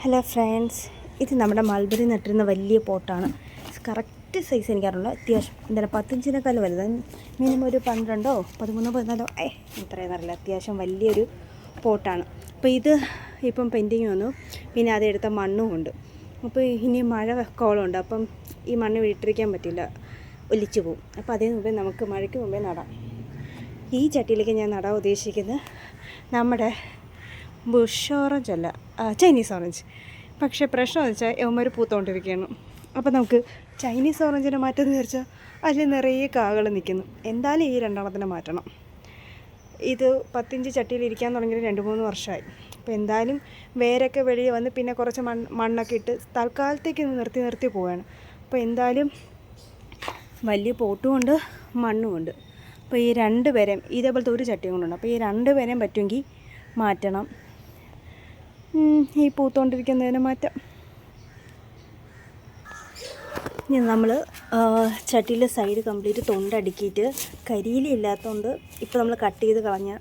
Hello friends ഇത് നമ്മുടെ mulberry നട്ടിരുന്ന വലിയ പോട്ടാണ്. കറക്റ്റ് സൈസ് എനിക്കറിയില്ല അത്യാവശ്യം എന്തായാലും പത്തഞ്ചിനേക്കാൾ വലുത്. മിനിമം ഒരു പന്ത്രണ്ടോ പതിമൂന്നോ പതിനാലോ. ഏ ഇത്രയെന്ന് അറിയില്ല അത്യാവശ്യം വലിയൊരു പോട്ടാണ്. അപ്പോൾ ഇത് ഇപ്പം പെന്റിങ് വന്നു. പിന്നെ അതെടുത്ത മണ്ണും ഉണ്ട്. അപ്പോൾ ഇനി മഴ കോളമുണ്ട്. അപ്പം ഈ മണ്ണ് വീട്ടിരിക്കാൻ പറ്റില്ല. ഒലിച്ചു പോകും അപ്പോൾ അതിന് മുമ്പേ നമുക്ക് മഴയ്ക്ക് മുമ്പേ നടാം. ഈ ചട്ടിയിലേക്ക് ഞാൻ നടാൻ ഉദ്ദേശിക്കുന്നത് നമ്മുടെ ബുഷ് ഓറഞ്ച് അല്ല ചൈനീസ് ഓറഞ്ച്. പക്ഷേ പ്രശ്നം എന്ന് വെച്ചാൽ യവന്മാർ പൂത്തോണ്ടിരിക്കുകയാണ് അപ്പോൾ നമുക്ക് ചൈനീസ് ഓറഞ്ചിനെ മാറ്റുമെന്ന് വിചാരിച്ചാൽ അതിൽ നിറയെ കാകൾ നിൽക്കുന്നു എന്തായാലും ഈ രണ്ടെണ്ണത്തിനെ മാറ്റണം. ഇത് പത്തിഞ്ച് ചട്ടിയിൽ ഇരിക്കാൻ തുടങ്ങിയത് രണ്ട് മൂന്ന് വർഷമായി അപ്പോൾ എന്തായാലും വേരൊക്കെ വെളിയിൽ വന്ന് പിന്നെ കുറച്ച് മണ്ണ് മണ്ണൊക്കെ ഇട്ട് തൽക്കാലത്തേക്ക് നിർത്തി നിർത്തി പോവുകയാണ് അപ്പോൾ എന്തായാലും വലിയ പോട്ടുമുണ്ട് മണ്ണുമുണ്ട് അപ്പോൾ ഈ രണ്ട് പേരെയും ഇതേപോലത്തെ ഒരു ചട്ടിയും കൊണ്ടുണ്ട്. അപ്പോൾ ഈ രണ്ട് പേരെയും പറ്റുമെങ്കിൽ മാറ്റണം. ഈ പൂത്തോണ്ടിരിക്കുന്നതിന് മാറ്റം. ഇനി നമ്മൾ ചട്ടിയിലെ സൈഡ് കംപ്ലീറ്റ് തൊണ്ടടുക്കിയിട്ട് കരിയില ഇല്ലാത്തതുകൊണ്ട് ഇപ്പോൾ നമ്മൾ കട്ട് ചെയ്ത് കളഞ്ഞ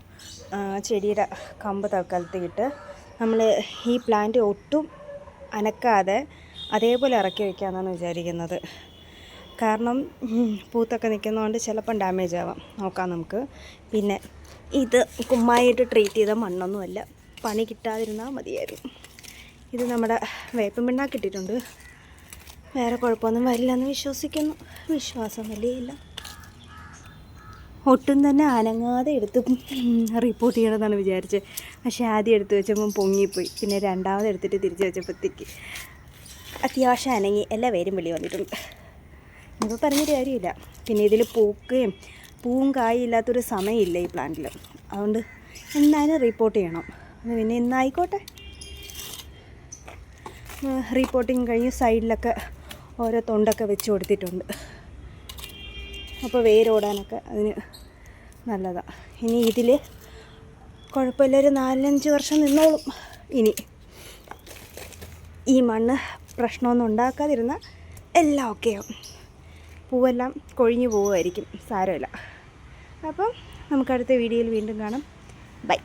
ചെടിയുടെ കമ്പ് തൽക്കാലത്തേക്ക് ഇട്ട് നമ്മൾ ഈ പ്ലാന്റ് ഒട്ടും അനക്കാതെ അതേപോലെ ഇറക്കി വയ്ക്കാമെന്നാണ് വിചാരിക്കുന്നത്. കാരണം പൂത്തൊക്കെ നിൽക്കുന്നതുകൊണ്ട് ചിലപ്പം ഡാമേജ് ആവാം. നോക്കാം നമുക്ക്. പിന്നെ ഇത് കുമ്മായിട്ട് ട്രീറ്റ് ചെയ്ത മണ്ണൊന്നുമല്ല. പണി കിട്ടാതിരുന്നാൽ മതിയായിരുന്നു. ഇത് നമ്മുടെ വേപ്പൻ പിണ്ണാക്ക് ഇട്ടിട്ടുണ്ട്. വേറെ കുഴപ്പമൊന്നും വരില്ലെന്ന് വിശ്വസിക്കുന്നു. വിശ്വാസം വലിയില്ല. ഒട്ടും തന്നെ അനങ്ങാതെ എടുത്ത് റിപ്പോർട്ട് ചെയ്യണമെന്നാണ് വിചാരിച്ചത്. പക്ഷേ ആദ്യം എടുത്ത് വെച്ചപ്പം പൊങ്ങിപ്പോയി. പിന്നെ രണ്ടാമത് എടുത്തിട്ട് തിരിച്ച് വെച്ചപ്പോഴത്തേക്ക് അത്യാവശ്യം അനങ്ങി. എല്ലാ പേരും വെളി വന്നിട്ടുണ്ട്. ഇപ്പോൾ പറഞ്ഞൊരു കാര്യമില്ല. പിന്നെ ഇതിൽ പൂക്കുകയും പൂവും കായും ഇല്ലാത്തൊരു സമയമില്ല ഈ പ്ലാന്റിൽ അതുകൊണ്ട് എന്തായാലും റിപ്പോർട്ട് ചെയ്യണം. പിന്നെ ഇന്നായിക്കോട്ടെ. റിപ്പോർട്ടിങ് കഴിഞ്ഞ് സൈഡിലൊക്കെ ഓരോ തൊണ്ടൊക്കെ വെച്ച് കൊടുത്തിട്ടുണ്ട്. അപ്പോൾ വേരോടാനൊക്കെ അതിന് നല്ലതാണ് ഇനി ഇതിൽ കുഴപ്പമില്ല ഒരു നാലഞ്ച് വർഷം നിന്നോളും. ഇനി ഈ മണ്ണ് പ്രശ്നമൊന്നും ഉണ്ടാക്കാതിരുന്ന എല്ലാം ഓക്കെയാവും പൂവെല്ലാം കൊഴിഞ്ഞു പോവുമായിരിക്കും സാരമില്ല. അപ്പം നമുക്കടുത്ത വീഡിയോയിൽ വീണ്ടും കാണാം. ബൈ